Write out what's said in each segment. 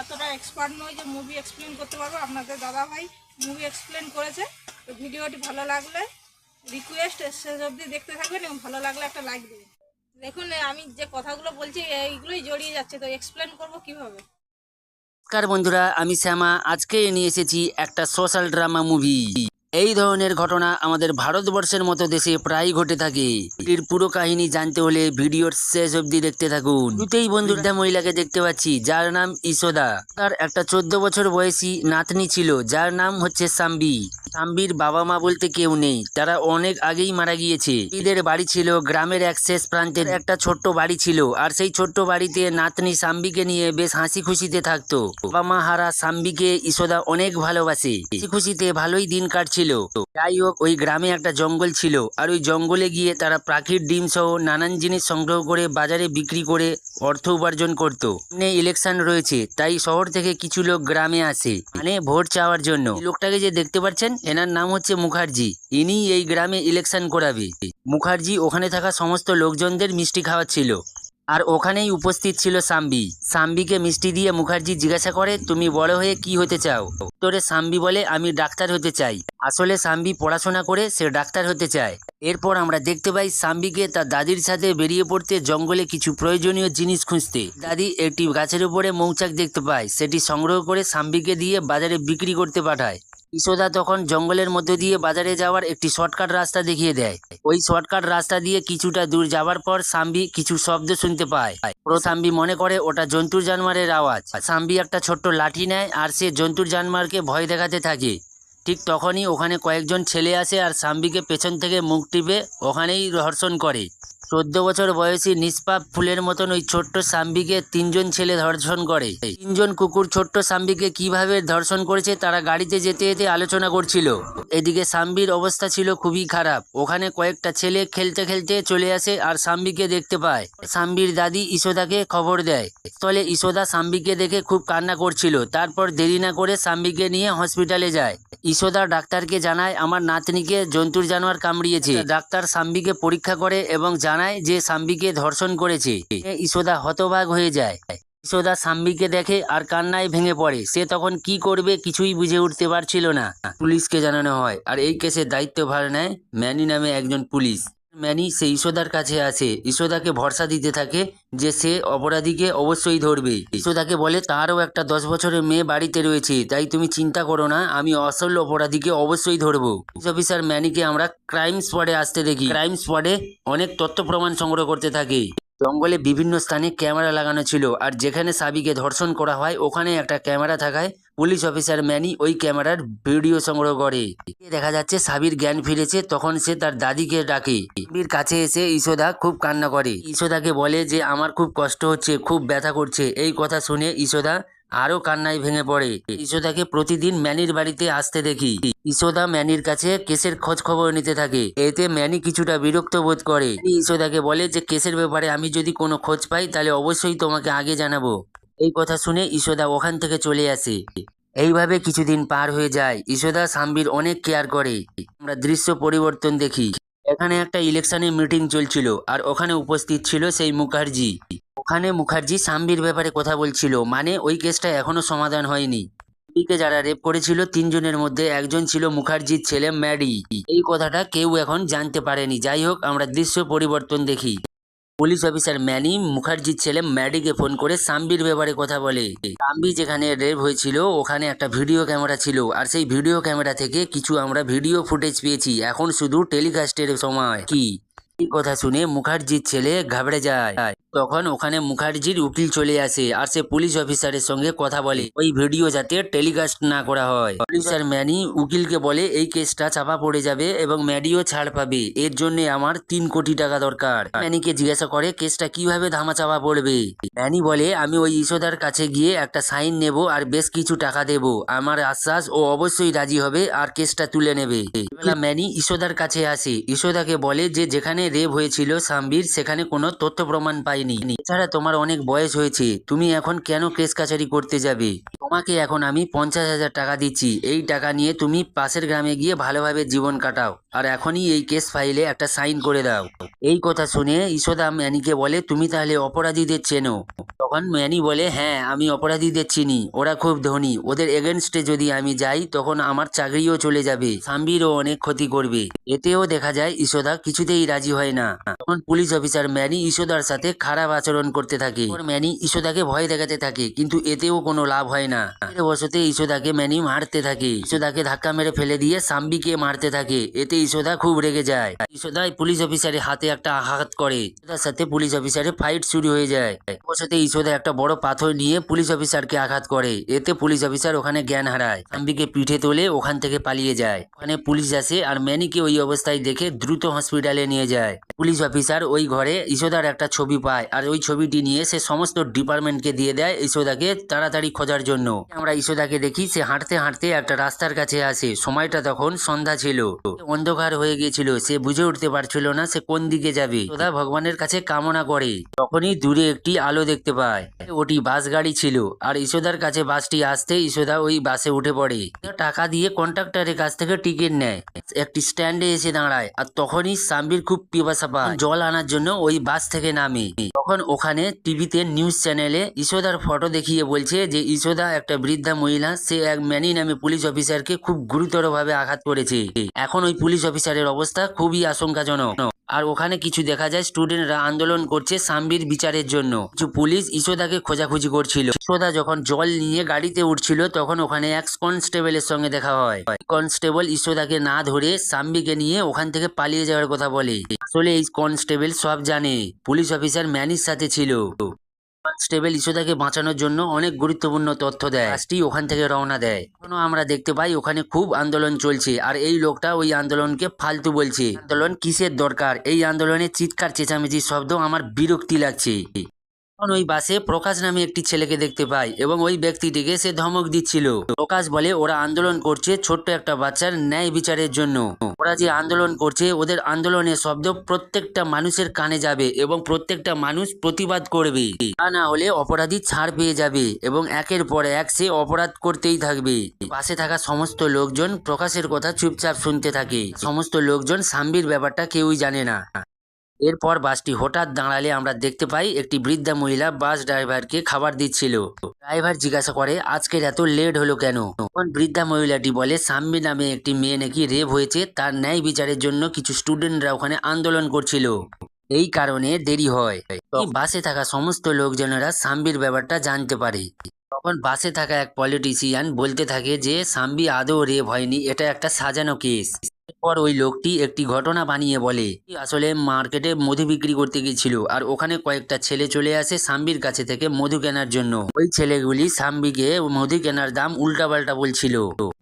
এতটা এক্সপার্ট নয় যে মুভি এক্সপ্লেন করতে পারব। আপনাদের দাদা ভাই মুভি এক্সপ্লেন করেছে। তো ভিডিওটি ভালো লাগলে রিকোয়েস্ট শেষ অবধি দেখতে থাকবেন এবং ভালো লাগলে একটা লাইক দেবেন। দেখুন, আমি যে কথাগুলো বলছি, এইগুলোই জড়িয়ে যাচ্ছে। তো এক্সপ্লেন করব কীভাবে? নমস্কার বন্ধুরা, আমি শ্যামা। আজকে নিয়ে এসেছি একটা সোশ্যাল ড্রামা মুভি এই ধরনের ঘটনা আমাদের ভারতবর্ষের মতো দেশে প্রায় ঘটে থাকে। এটির পুরো কাহিনী জানতে হলে ভিডিওর শেষ অবধি দেখতে থাকুন। দুতেই বন্ধুটা মহিলাকে দেখতে পাচ্ছি, যার নাম ইসোদা। তার একটা চোদ্দ বছর বয়সী নাতনি ছিল, যার নাম হচ্ছে সাম্বি। সাম্বির বাবা মা বলতে কেউ নেই, তারা অনেক আগেই মারা গিয়েছে। এদের বাড়ি ছিল গ্রামের এক শেষ প্রান্তের একটা ছোট্ট বাড়ি ছিল, আর সেই ছোট্ট বাড়িতে নাতনি সাম্বিকে নিয়ে বেশ হাসি খুশিতে থাকতো। বাবা মা হারা সাম্বিকে ইসোদা অনেক ভালোবাসে। হাসি খুশিতে ভালোই দিন কাটছিল যাই হোক, ওই গ্রামে একটা জঙ্গল ছিল। আর ওই জঙ্গলে গিয়ে তারা পাখির ডিম সহ নানান জিনিস সংগ্রহ করে বাজারে বিক্রি করে অর্থ উপার্জন করত। সামনে ইলেকশন রয়েছে, তাই শহর থেকে কিছু লোক গ্রামে আসে মানে ভোট চাওয়ার জন্য। লোকটাকে যে দেখতে পাচ্ছেন, এনার নাম হচ্ছে মুখার্জি। ইনি এই গ্রামে ইলেকশন করাবে। মুখার্জি ওখানে থাকা সমস্ত লোকজনদের মিষ্টি খাওয়াচ্ছিল। আর ওখানেই উপস্থিত ছিল সাম্বি। সাম্বিকে মিষ্টি দিয়ে মুখার্জি জিজ্ঞাসা করে, তুমি বড় হয়ে কি হতে চাও? উত্তরে সাম্বি বলে, আমি ডাক্তার হতে চাই। আসলে সাম্বি পড়াশোনা করে সে ডাক্তার হতে চায়। এরপর আমরা দেখতে পাই সাম্বিকে তার দাদির সাথে বেরিয়ে পড়তে জঙ্গলে কিছু প্রয়োজনীয় জিনিস খুঁজতে। দাদি একটি গাছের উপরে মৌচাক দেখতে পায়। সেটি সংগ্রহ করে সাম্বিকে দিয়ে বাজারে বিক্রি করতে পাঠায়। ইসোদা তখন জঙ্গলের মধ্য দিয়ে বাজারে যাওয়ার একটি শর্টকাট রাস্তা দেখিয়ে দেয়। ওই শর্টকাট রাস্তা দিয়ে কিছুটা দূর যাওয়ার পর সাম্বি কিছু শব্দ শুনতে পায়। পুরো সাম্বি মনে করে ওটা জন্তুর জানোয়ারের আওয়াজ। সাম্বি একটা ছোট্ট লাঠি নেয় আর সে জন্তুর জানোয়ারকে ভয় দেখাতে থাকে। ঠিক তখনই ওখানে কয়েকজন ছেলে আসে আর সাম্বিকে পেছন থেকে মুখ টিপে ওখানেই ধর্ষণ করে। চোদ্দ বছর বয়সী নিষ্পাপ ফুলের মতন ওই ছোট্ট সাম্বিকে তিনজন ছেলে ধর্ষণ করে। তিনজন কুকুর ছোট্ট সাম্বিকে কীভাবে ধর্ষণ করেছে তারা গাড়িতে যেতে যেতে আলোচনা করছিল। এদিকে সাম্বির অবস্থা ছিল খুবই খারাপ। ওখানে কয়েকটা ছেলে খেলতে খেলতে চলে আসে আর সাম্বিকে দেখতে পায়। সাম্বির দাদি ইসোদাকে খবর দেয়। স্থলে ইসোদা সাম্বিকে দেখে খুব কান্না করছিল। তারপর দেরি না করে সাম্বিকে নিয়ে হসপিটালে যায়। ইসোদা ডাক্তারকে জানায়, আমার নাতনিকে জন্তুর জানোয়ার কামড়িয়েছে। ডাক্তার সাম্বিকে পরীক্ষা করে এবং জানায় যে সাম্বিকে ধর্ষণ করেছে ইসোদা হতবাক হয়ে যায়। ইশোদা সাম্বিকে দেখে আর কান্নায় ভেঙে পড়ে। সে তখন কি করবে কিছুই বুঝে উঠতে পারছিল না। পুলিশকে জানানো হয়, আর এই কেসের দায়িত্বভার নেয় ম্যানি নামে একজন পুলিশ। ম্যানি সে ইসোদার কাছে আসে। ইসোদাকে ভরসা দিতে থাকে যে সে অপরাধীকে অবশ্যই ধরবে। ইসোদাকে বলে তারও একটা দশ বছরের মেয়ে বাড়িতে রয়েছে, তাই তুমি চিন্তা করো না, আমি আসল অপরাধীকে অবশ্যই ধরবো। পুলিশ অফিসার ম্যানিকে আমরা ক্রাইম স্পটে আসতে দেখি। ক্রাইম স্পটে অনেক তথ্য প্রমাণ সংগ্রহ করতে থাকে। জঙ্গলে বিভিন্ন স্থানে ক্যামেরা লাগানো ছিল, আর যেখানে সাবিকে ধর্ষণ করা হয়, ওখানে একটা ক্যামেরা থাকায় পুলিশ অফিসার ম্যানি ওই ক্যামেরার ভিডিও সংগ্রহ করে। দেখা যাচ্ছে সাবির জ্ঞান ফিরেছে, তখন সে তার দাদিকে ডাকে। সাবির কাছে এসে ইসোদা খুব কান্না করে। ইসোদাকে বলে যে, আমার খুব কষ্ট হচ্ছে, খুব ব্যথা করছে। এই কথা শুনে ইসোদা আরও কান্নায় ভেঙে পড়ে। ইসোদাকে প্রতিদিন ম্যানির বাড়িতে আসতে দেখি। ইসোদা ম্যানির কাছে কেসের খোঁজ খবর নিতে থাকে। এতে ম্যানি কিছুটা বিরক্ত বোধ করে। ইসোদাকে বলে যে, কেসের ব্যাপারে আমি যদি কোনো খোঁজ পাই, তাহলে অবশ্যই তোমাকে আগে জানাব। এই কথা শুনে ইশোদা ওখান থেকে চলে আসে। এইভাবে কিছুদিন পার হয়ে যায়। ইসোদা সাম্বির অনেক কেয়ার করে। আমরা দৃশ্য পরিবর্তন দেখি। এখানে একটা ইলেকশনের মিটিং চলছিল আর ওখানে উপস্থিত ছিল সেই মুখার্জি। ওখানে মুখার্জি সাম্বির ব্যাপারে কথা বলছিল। মানে ওই কেসটা এখনও সমাধান হয়নি। সাম্বিকে যারা রেপ করেছিল, তিনজনের মধ্যে একজন ছিল মুখার্জির ছেলে ম্যাডি। এই কথাটা কেউ এখন জানতে পারেনি। যাই হোক, আমরা দৃশ্য পরিবর্তন দেখি। পুলিশ অফিসার ম্যানি মুখার্জির ছেলে ম্যাডিকে ফোন করে সাম্বির ব্যাপারে কথা বলে। সাম্বি যেখানে রেপ হয়েছিল, ওখানে একটা ভিডিও ক্যামেরা ছিল। আর সেই ভিডিও ক্যামেরা থেকে কিছু আমরা ভিডিও ফুটেজ পেয়েছি। এখন শুধু টেলিকাস্টের সময়। কি? কথা শুনে মুখার্জির ছেলে ঘাবড়ে যায়। তখন ওখানে মুখার্জির উকিল চলে আসে আর সে পুলিশ অফিসারের সঙ্গে কথা বলে। ওই ভিডিও যাতে টেলিকাস্ট না করা হয়। অফিসার ম্যানি উকিলকে বলে, এই কেসটা চাপা পড়ে যাবে এবং ম্যাডিও ছাড় পাবে। এর জন্য আমার তিন কোটি টাকা দরকার। ম্যানিকে জিজ্ঞাসা করে, কেসটা কীভাবে ধামা চাপা পড়বে? ম্যানি বলে, আমি ওই ইসোদার কাছে গিয়ে একটা সাইন নেব আর বেশ কিছু টাকা দেব। আমার আশ্বাস ও অবশ্যই রাজি হবে আর কেসটা তুলে নেবে। ম্যানি ইসোদার কাছে আসে। ইসোদাকে বলে যে, যেখানে রেপ হয়েছিল সাম্বির, সেখানে কোনো তথ্য প্রমাণ পাইনি। এছাড়া তোমার অনেক বয়স হয়েছে। তুমি এখন কেন কেস কাছারি করতে যাবে? তোমাকে এখন আমি পঞ্চাশ হাজার টাকা দিচ্ছি। এই টাকা নিয়ে তুমি পাশের গ্রামে গিয়ে ভালোভাবে জীবন কাটাও। আর এখনই এই কেস ফাইলে একটা সাইন করে দাও। এই কথা শুনে ইসোদা ম্যানিকে বলে, তুমি তাহলে অপরাধীদের চেনো। তখন ম্যানি বলে হ্যাঁ আমি অপরাধীদের চিনি, ওরা খুব ধনী। ওদের এগেনস্টে যদি আমি যাই, তখন আমার চাকরিও চলে যাবে। সাম্বিরও অনেক ক্ষতি করবে। এতেও দেখা যায় ঈশ্বদা কিছুতেই রাজি হয় না। তখন পুলিশ অফিসার ম্যানি ঈশ্বদার সাথে খারাপ আচরণ করতে থাকে। ম্যানি ঈশ্বদাকে ভয় দেখাতে থাকে, কিন্তু এতেও কোনো লাভ হয় না। বসতে ঈশ্বদাকে ম্যানি মারতে থাকে। ঈশ্বদাকে ধাক্কা মেরে ফেলে দিয়ে সাম্বিকে মারতে থাকে। এতে ঈশ্বদা খুব রেগে যায়। এই পুলিশ অফিসারের হাতে একটা আঘাত করে। ঈশ্বদার সাথে পুলিশ অফিসারের ফাইট শুরু হয়ে যায়। বসতে ঈশ্বদা একটা বড় পাথর নিয়ে পুলিশ অফিসারকে আঘাত করে। এতে পুলিশ অফিসার ওখানে জ্ঞান হারায়। সাম্বিকে পিঠে তোলে, ওখান থেকে পালিয়ে যায়। ওখানে পুলিশ আসে আর ম্যানিকে ওই অবস্থায় দেখে দ্রুত হসপিটালে নিয়ে যায়। পুলিশ অফিসার ওই ঘরে ঈশ্বদার একটা ছবি পায় আর ওই ছবিটি নিয়ে সে সমস্ত ডিপার্টমেন্টকে দিয়ে দেয় ঈশ্বদাকে তাড়াতাড়ি খোঁজার জন্য। আমরা ঈশ্বদাকে দেখি, সে হাঁটতে হাঁটতে একটা রাস্তার কাছে আসে। সময়টা তখন সন্ধ্যা ছিল। অন্ধকার হয়ে গিয়েছিল। সে বুঝে উঠতে পারছিল না সে কোন দিকে যাবে। ঈশ্বদা ভগবানের কাছে কামনা করে। তখনই দূরে একটি আলো দেখতে পায়। ওটি বাস গাড়ি ছিল। আর ঈশ্বদার কাছে বাসটি আসতে ঈশ্বদা ওই বাসে উঠে পড়ে। টাকা দিয়ে কন্ট্রাক্টরের কাছ থেকে টিকিট নেয়। একটি স্ট্যান্ডে এসে দাঁড়ায়। আর তখনই সাম্বির খুব পিপাসা পায়। জল আনার জন্য ওই বাস থেকে নামে। তখন ওখানে টিভিতে নিউজ চ্যানেলে ঈশ্বদার ফটো দেখিয়ে বলছে যে ঈশ্বদা একটা বৃদ্ধা মহিলা, সে এক ম্যানি নামে পুলিশ অফিসারকে খুব গুরুতরভাবে আঘাত করেছে। এখন ওই পুলিশ অফিসারের অবস্থা খুবই আশঙ্কাজনক। আর ওখানে কিছু দেখা যায় স্টুডেন্টরা আন্দোলন করছে সাম্বির বিচারের জন্য। কিছু পুলিশ ইশোদাকে খোঁজাখুঁজি করছিল। ইসোদা যখন জল নিয়ে গাড়িতে উঠছিল, তখন ওখানে এক কনস্টেবলের সঙ্গে দেখা হয়। কনস্টেবল ইশোদাকে না ধরে সাম্বিকে নিয়ে ওখান থেকে পালিয়ে যাওয়ার কথা বলে। আসলে এই কনস্টেবল সব জানে। পুলিশ অফিসার ম্যানির সাথে ছিল। কনস্টেবল থেকে বাঁচানোর জন্য অনেক গুরুত্বপূর্ণ তথ্য দেয়। আজটি ওখান থেকে রওনা দেয়। এখনও আমরা দেখতে পাই ওখানে খুব আন্দোলন চলছে। আর এই লোকটা ওই আন্দোলনকে ফালতু বলছে। আন্দোলন কিসের দরকার? এই আন্দোলনে চিৎকার, চেঁচামেচির শব্দ আমার বিরক্তি লাগছে। তখন ওই বাসে প্রকাশ নামে একটি ছেলেকে দেখতে পাই এবং ওই ব্যক্তিটিকে সে ধমক দিচ্ছিল। প্রকাশ বলে, ওরা আন্দোলন করছে ছোট্ট একটা বাচ্চার ন্যায় বিচারের জন্য। ওরা যে আন্দোলন করছে, ওদের আন্দোলনের শব্দ প্রত্যেকটা মানুষের কানে যাবে এবং প্রত্যেকটা মানুষ প্রতিবাদ করবে। তা না হলে অপরাধী ছাড় পেয়ে যাবে এবং একের পর এক সে অপরাধ করতেই থাকবে। পাশে থাকা সমস্ত লোকজন প্রকাশের কথা চুপচাপ শুনতে থাকে। সমস্ত লোকজন সাম্বির ব্যাপারটা কেউই জানে না। এরপর বাসটি হঠাৎ দাঁড়ালে আমরা দেখতে পাই একটি বৃদ্ধা মহিলা বাস ড্রাইভারকে খাবার দিচ্ছিল। ড্রাইভার জিজ্ঞাসা করে, আজকের এত লেট হলো কেন? তখন বৃদ্ধা মহিলাটি বলে, সাম্বি নামে একটি মেয়ে নাকি রেপ হয়েছে, তার ন্যায় বিচারের জন্য কিছু স্টুডেন্টরা ওখানে আন্দোলন করছিল। এই কারণে দেরি হয়। বাসে থাকা সমস্ত লোকজনেরা সাম্বির ব্যাপারটা জানতে পারে। তখন বাসে থাকা এক পলিটিশিয়ান বলতে থাকে যে, সাম্বি আদৌ রেপ হয়নি, এটা একটা সাজানো কেস। এরপর ওই লোকটি একটি ঘটনা বানিয়ে বলে আসলে মার্কেটে মধু বিক্রি করতে গিয়েছিল আর ওখানে কয়েকটা ছেলে চলে আসে সাম্বির কাছে থেকে মধু কেনার জন্য। ওই ছেলেগুলি সাম্বিকে মধু কেনার দাম উল্টাপাল্টা বলছিল।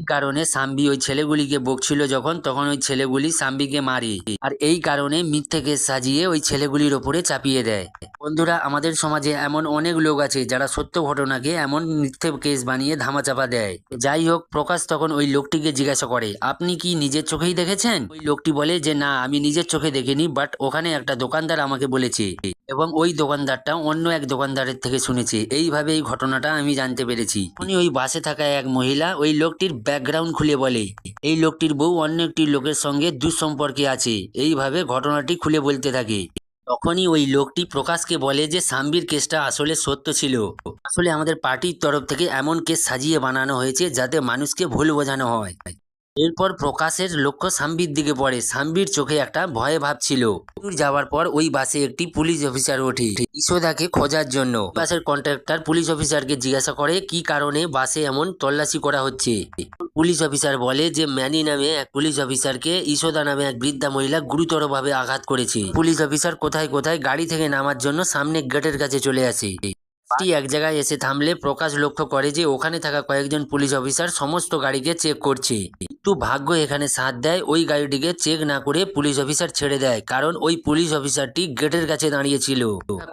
কারণে সাম্বি ওই ছেলেগুলিকে বকছিল যখন, তখন ওই ছেলেগুলি সাম্বিকে মারে আর এই কারণে মিথ্যে কেস সাজিয়ে ওই ছেলেগুলির ওপরে চাপিয়ে দেয়। বন্ধুরা, আমাদের সমাজে এমন অনেক লোক আছে যারা সত্য ঘটনাকে এমন মিথ্যে কেস বানিয়ে ধামাচাপা দেয়। যাই হোক, প্রকাশ তখন ওই লোকটিকে জিজ্ঞাসা করে, আপনি কি নিজের চোখেই দেখেছেন? ওই লোকটি বলে যে, না, আমি নিজের চোখে দেখিনি বাট ওখানে একটা দোকানদার আমাকে বলেছে। এবং ওই দোকানদারটা অন্য এক দোকানদারের থেকে শুনেছে। এইভাবে এই ঘটনাটা আমি জানতে পেরেছি। উনি ওই বাসে থাকা এক মহিলা, ওই লোকটির ব্যাকগ্রাউন্ড খুলে বলে। এই লোকটির বউ অন্য একটি লোকের সঙ্গে দুঃসম্পর্কে আছে। এইভাবে ঘটনাটি খুলে বলতে থাকে। তখনই ওই লোকটি প্রকাশকে বলে যে, সাম্বির কেসটা আসলে সত্য ছিল। আসলে আমাদের পার্টির তরফ থেকে এমন কেস সাজিয়ে বানানো হয়েছে যাতে মানুষকে ভুল বোঝানো হয়। এরপর প্রকাশের লক্ষ্য সাম্বির দিকে পড়ে। সাম্বির চোখে একটা ভয়ে ভাব ছিল। দূর যাওয়ার পর ওই বাসে একটি পুলিশ অফিসার ওঠে। ঈশ্বদাকে খোঁজার জন্য। বাসের কন্ট্রাক্টর পুলিশ অফিসারকে জিজ্ঞাসা করে, কি কারণে বাসে এমন তল্লাশি করা হচ্ছে? পুলিশ অফিসার বলে যে, ম্যানি নামে এক পুলিশ অফিসারকে ঈশ্বদা নামে এক বৃদ্ধা মহিলা গুরুতরভাবে আঘাত করেছে। পুলিশ অফিসার কোথায় কোথায় গাড়ি থেকে নামার জন্য সামনে গেটের কাছে চলে আসে। বাসটি এক জায়গায় এসে থামলে প্রকাশ লক্ষ্য করে যে, ওখানে থাকা কয়েকজন পুলিশ অফিসার সমস্ত গাড়িকে চেক করছে। কিন্তু ভাগ্য এখানে সাথ দেয়। ওই গাড়িটিকে চেক না করে পুলিশ অফিসার ছেড়ে দেয়, কারণ ওই পুলিশ অফিসারটি গেটের কাছে দাঁড়িয়েছিল।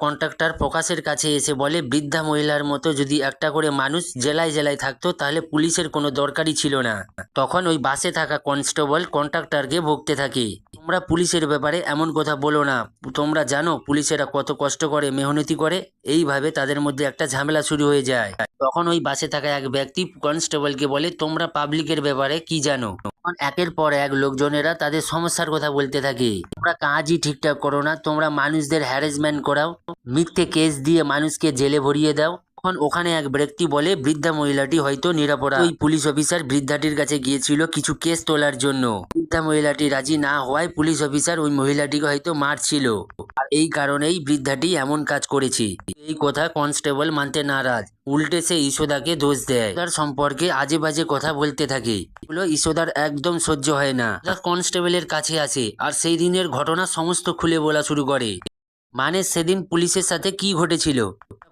কন্ট্রাক্টর প্রকাশের কাছে এসে বলে, বৃদ্ধা মহিলার মতো যদি একটা করে মানুষ জেলায় জেলায় থাকতো, তাহলে পুলিশের কোনো দরকারই ছিল না। তখন ওই বাসে থাকা কনস্টেবল কন্ট্রাক্টরকে ভুগতে থাকে। তোমরা পুলিশের ব্যাপারে এমন কথা বলো না। তোমরা জানো, পুলিশেরা কত কষ্ট করে, মেহনতি করে, এইভাবে তাদের মধ্যে একটা ঝামেলা শুরু হয়ে যায়। তখন ওই বাসে থাকা এক ব্যক্তি কনস্টেবলকে বলে, তোমরা পাবলিকের ব্যাপারে কি জানো? তখন একের পর এক লোকজনেরা তাদের সমস্যার কথা বলতে থাকে। তোমরা কাজই ঠিকঠাক করো না, তোমরা মানুষদের হ্যারাসমেন্ট করাও, মিথ্যে কেস দিয়ে মানুষকে জেলে ভরিয়ে দাও। তখন ওখানে এক ব্যক্তি বলে, বৃদ্ধা মহিলাটি হয়তো নিরাপরাধ। ওই পুলিশ অফিসার বৃদ্ধাটির কাছে গিয়েছিল কিছু কেস তোলার জন্য। বৃদ্ধা মহিলাটি রাজি না হওয়ায় পুলিশ অফিসার ওই মহিলাটিকে হয়তো মারছিল। আর এই কারণেই বৃদ্ধাটি এমন কাজ করেছে। এই কথা কনস্টেবল মানতে নারাজ। উল্টে সে ঈশোদাকে দোষ দেয়। তার সম্পর্কে আজে বাজে কথা বলতে থাকে। এগুলো একদম সহ্য হয় না। কনস্টেবলের কাছে আসে আর সেই দিনের ঘটনা সমস্ত খুলে বলা শুরু করে। মানে সেদিন পুলিশের সাথে কি ঘটেছিল?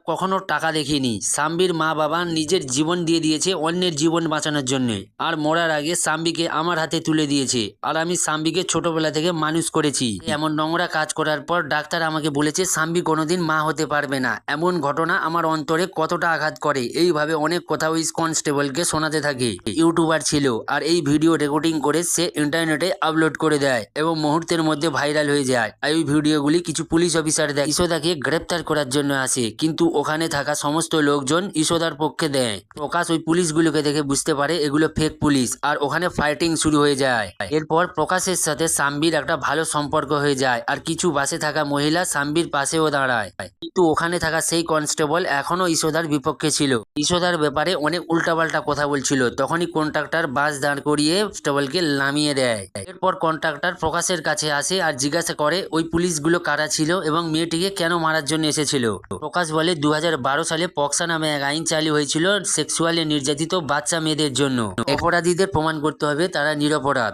কখনো টাকা দেখিনি। সাম্বির মা বাবা নিজের জীবন দিয়ে দিয়েছে অন্যের জীবন বাঁচানোর জন্য। আর মরার আগে সাম্বিকে আমার হাতে তুলে দিয়েছে। আর আমি সাম্বিকে ছোটবেলা থেকে মানুষ করেছি। এমন নোংরা কাজ করার পর ডাক্তার আমাকে বলেছে, সাম্বি কোনোদিন মা হতে পারবে না। এমন ঘটনা আমার অন্তরে কতটা আঘাত করে। এইভাবে অনেক কথা ওই কনস্টেবলকে শোনাতে থাকে। ইউটিউবার ছিল আর এই ভিডিও রেকর্ডিং করে সে ইন্টারনেটে আপলোড করে দেয় এবং মুহূর্তের মধ্যে ভাইরাল হয়ে যায়। আর এই ভিডিওগুলি কিছু পুলিশ অফিসার দেয়। ঈশোদাকে গ্রেপ্তার করার জন্য আসে। কিন্তু ওখানে থাকা সমস্ত লোকজন ঈশোদার পক্ষে দেয়। প্রকাশ ওই পুলিশগুলোকে দেখে বুঝতে পারে এগুলো ফেক পুলিশ আর ওখানে ফাইটিং শুরু হয়ে যায়। এরপর প্রকাশের সাথে সাম্বির একটা ভালো সম্পর্ক হয়ে যায় আর কিছু বাসে থাকা মহিলা সাম্বির পাশেও দাঁড়ায়। কিন্তু ওখানে থাকা সেই কনস্টেবল এখনও ঈশোদার বিপক্ষে ছিল। ঈশোদার ব্যাপারে অনেক উল্টাপাল্টা কথা বলছিল। তখনই কন্ট্রাক্টর বাস দাঁড় করিয়ে কনস্টেবলকে নামিয়ে দেয়। এরপর কন্ট্রাক্টর প্রকাশের কাছে আসে আর জিজ্ঞাসা করে, ওই পুলিশগুলো কারা ছিল এবং মেয়েটিকে কেন মারার জন্য এসেছিল? প্রকাশ বলে দু হাজার বারো সালে পক্সা নামে এক আইন চালু হয়েছিল সেক্সুয়ালি নির্যাতিত বাচ্চা মেয়েদের জন্য। অপরাধীদের প্রমাণ করতে হবে তারা নিরপরাধ।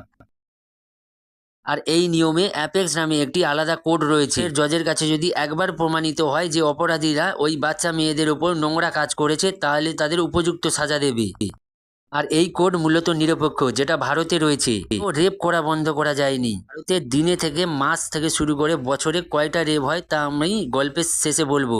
আর এই নিয়মে অ্যাপেক্স নামে একটি আলাদা কোড রয়েছে। জজের কাছে যদি একবার প্রমাণিত হয় যে অপরাধীরা ওই বাচ্চা মেয়েদের উপর নোংরা কাজ করেছে, তাহলে তাদের উপযুক্ত সাজা দেবে। আর এই কোড মূলত নিরপেক্ষ, যেটা ভারতে রয়েছে। রেপ করা বন্ধ করা যায়নি। ভারতে দিনে থেকে মাস থেকে শুরু করে বছরে কয়টা রেপ হয় তা আমি গল্পের শেষে বলব।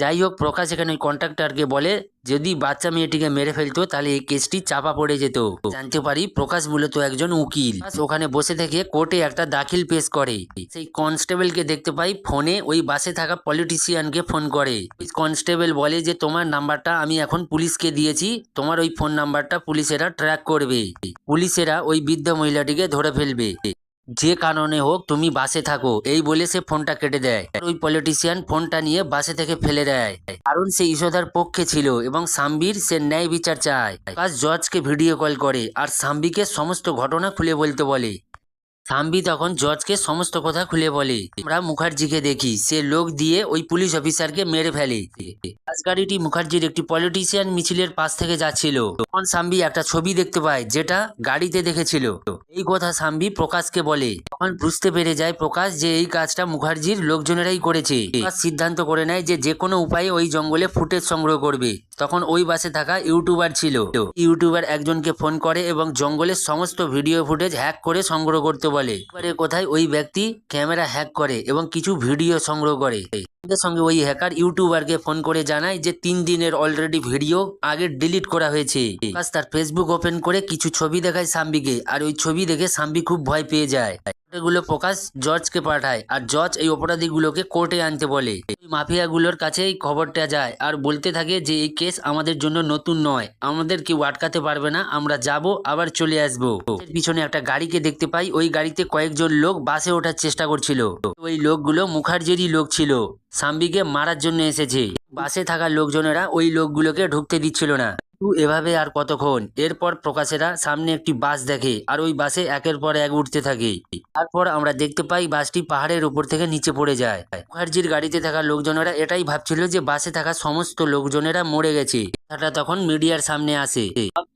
যাই হোক, প্রকাশ এখানে কন্ট্রাক্টরকে বলে, যদি বাচ্চা মেয়েটিকে মেরে ফেলতো, তাহলে এই কেসটি চাপা পড়ে যেত। জানতে পারি, প্রকাশ মূলত একজন উকিল। ওখানে বসে থেকে কোর্টে একটা দাখিল পেশ করে। সেই কনস্টেবলকে দেখতে পাই, ফোনে ওই বাসে থাকা পলিটিশিয়ানকে ফোন করে। কনস্টেবল বলে যে, তোমার নাম্বারটা আমি এখন পুলিশকে দিয়েছি, তোমার ওই ফোন নাম্বারটা পুলিশেরা ট্র্যাক করবে। পুলিশেরা ওই বৃদ্ধ মহিলাটিকে ধরে ফেলবে। যে কারণে হোক তুমি বাসে থাকো। এই বলে সে ফোনটা কেটে দেয়। ওই পলিটিশিয়ান ফোনটা নিয়ে বাসে থেকে ফেলে দেয়। কারণ সে ইসোধার পক্ষে ছিল এবং সাম্বির সে ন্যায় বিচার চায় জজকে ভিডিও কল করে আর সাম্বিকে সমস্ত ঘটনা খুলে বলতে বলে। সাম্বি তখন জজকে সমস্ত কথা খুলে বলে। আমরা মুখার্জিকে দেখি। সে লোক দিয়ে ওই পুলিশ অফিসারকে মেরে ফেলে। রাজগাড়িটি মুখার্জির একটি পলিটিশিয়ান মিছিলের পাশ থেকে যাচ্ছিল। তখন সাম্বি একটা ছবি দেখতে পায়, যেটা গাড়িতে দেখেছিল। এই কথা সাম্বি প্রকাশকে বলে। তখন বুঝতে পেরে যায় প্রকাশ যে এই কাজটা মুখার্জির লোকজনেরাই করেছে। সিদ্ধান্ত করে নেয় যে যে কোনো উপায়ে ওই জঙ্গলে ফুটেজ সংগ্রহ করবে। তখন ওই বাসে থাকা ইউটিউবার ছিল। ইউটিউবার একজনকে ফোন করে এবং জঙ্গলের সমস্ত ভিডিও ফুটেজ হ্যাক করে সংগ্রহ করতে বলে। এবারে কোথায় ওই ব্যক্তি ক্যামেরা হ্যাক করে এবং কিছু ভিডিও সংগ্রহ করে। সঙ্গে সঙ্গে ওই হ্যাকার ইউটিউবারকে ফোন করে জানায় যে তিন দিনের অলরেডি ভিডিও আগে ডিলিট করা হয়েছে। তার ফেসবুক ওপেন করে কিছু ছবি দেখায় সাম্বিকে, আর ওই ছবি দেখে সাম্বি খুব ভয় পেয়ে যায়। এগুলো প্রকাশ জজকে পাঠায়, আর জজ এই অপরাধীগুলোকে কোর্টে আনতে বলে। মাফিয়াগুলোর কাছে এই খবরটা যায়, আর বলতে থাকে যে এই কেস আমাদের জন্য নতুন নয়, আমাদের কেউ আটকাতে পারবে না, আমরা যাব, আবার চলে আসব। পিছনে একটা গাড়িকে দেখতে পাই, ওই গাড়িতে কয়েকজন লোক বাসে ওঠার চেষ্টা করছিল। ওই লোকগুলো মুখার্জিরই লোক ছিল। সাম্বিকে মারার জন্য এসেছে। বাসে থাকা লোকজনেরা ওই লোকগুলোকে ঢুকতে দিচ্ছিল না। এভাবে আর কতক্ষণ? এরপর প্রকাশেরা সামনে একটি বাস দেখে, আর ওই বাসে একের পর এক উঠতে থাকে। তারপর আমরা দেখতে পাই বাসটি পাহাড়ের উপর থেকে নিচে পড়ে যায়। মুখার্জির গাড়িতে থাকা লোকজনেরা এটাই ভাবছিল যে বাসে থাকা সমস্ত লোকজনেরা মরে গেছে। কথাটা তখন মিডিয়ার সামনে আসে।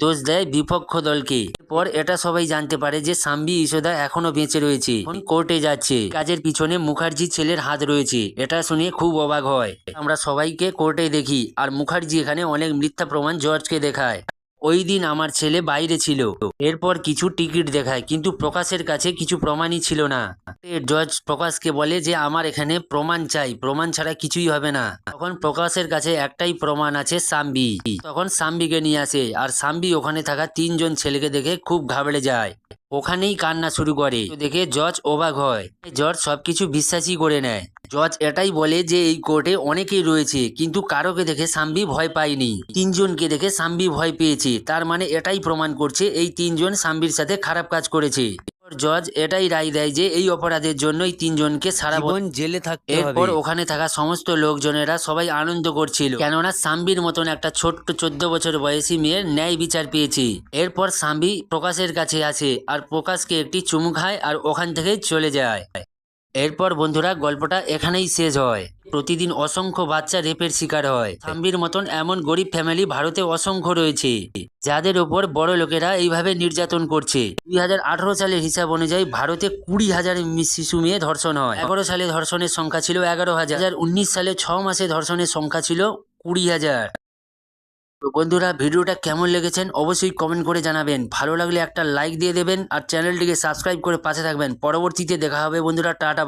দোষ দেয় বিপক্ষ দলকে। পর এটা সবাই জানতে পারে যে সাম্বি ইসোদা এখনও বেঁচে রয়েছে। কোর্টে যাচ্ছে। কাজের পিছনে মুখার্জি ছেলের হাত রয়েছে। এটা শুনে খুব অবাক হয়। আমরা সবাইকে কোর্টে দেখি। আর মুখার্জি এখানে অনেক মিথ্যা প্রমাণ জর্জকে দেখায়। ওই দিন আমার ছেলে বাইরে ছিল। এরপর কিছু টিকিট দেখায়, কিন্তু প্রকাশের কাছে কিছু প্রমাণই ছিল না। জজ প্রকাশকে বলে যে, আমার এখানে প্রমাণ চাই। প্রমাণ ছাড়া কিছুই হবে না। তখন প্রকাশের কাছে একটাই প্রমাণ আছে, সাম্বি। তখন সাম্বিকে নিয়ে আসে, আর সাম্বি ওখানে থাকা তিনজন ছেলেকে দেখে খুব ঘাবড়ে যায়। ওখানেই কান্না শুরু করে। দেখে জজ অবাক হয়। জজ সবকিছু বিশ্বাসই করে নেয়। জজ এটাই বলে যে এই কোর্টে অনেকেই রয়েছে, কিন্তু কারোকে দেখে সাম্বি ভয় পায়নি। তিনজনকে দেখে সাম্বি ভয় পেয়েছে। তার মানে এটাই প্রমাণ করছে এই তিনজন সাম্বির সাথে খারাপ কাজ করেছে। জজ এটাই রায় দেয় যে এই অপরাধের জন্য এই তিনজনকে সারা জীবন জেলে থাকতে এরপর ওখানে থাকা সমস্ত লোকজনেরা সবাই আনন্দ করছিল। কেননা সাম্বির মতন একটা ছোট্ট চোদ্দ বছর বয়সী মেয়ের ন্যায় বিচার পেয়েছি। এরপর সাম্বি প্রকাশের কাছে আসে আর প্রকাশকে একটি চুমু খায় আর ওখান থেকেই চলে যায়। এরপর বন্ধুরা গল্পটা এখানেই শেষ হয়। প্রতিদিন অসংখ্য বাচ্চা রেপের শিকার হয়। সাম্বির মতন এমন গরিব ফ্যামিলি ভারতে অসংখ্য রয়েছে, যাদের ওপর বড় লোকেরা এইভাবে নির্যাতন করছে। দুই হাজার আঠারো সালের হিসাব অনুযায়ী ভারতে কুড়ি হাজার শিশু মেয়ে ধর্ষণ হয়। এগারো সালে ধর্ষণের সংখ্যা ছিল এগারো হাজার। সালে ছ মাসে ধর্ষণের সংখ্যা ছিল কুড়ি হাজার। তো বন্ধুরা, ভিডিওটা কেমন লেগেছেন অবশ্যই কমেন্ট করে জানাবেন। ভালো লাগলে একটা লাইক দিয়ে দেবেন আর চ্যানেলটিকে সাবস্ক্রাইব করে পাশে থাকবেন। পরবর্তীতে দেখা হবে বন্ধুরা, টাটা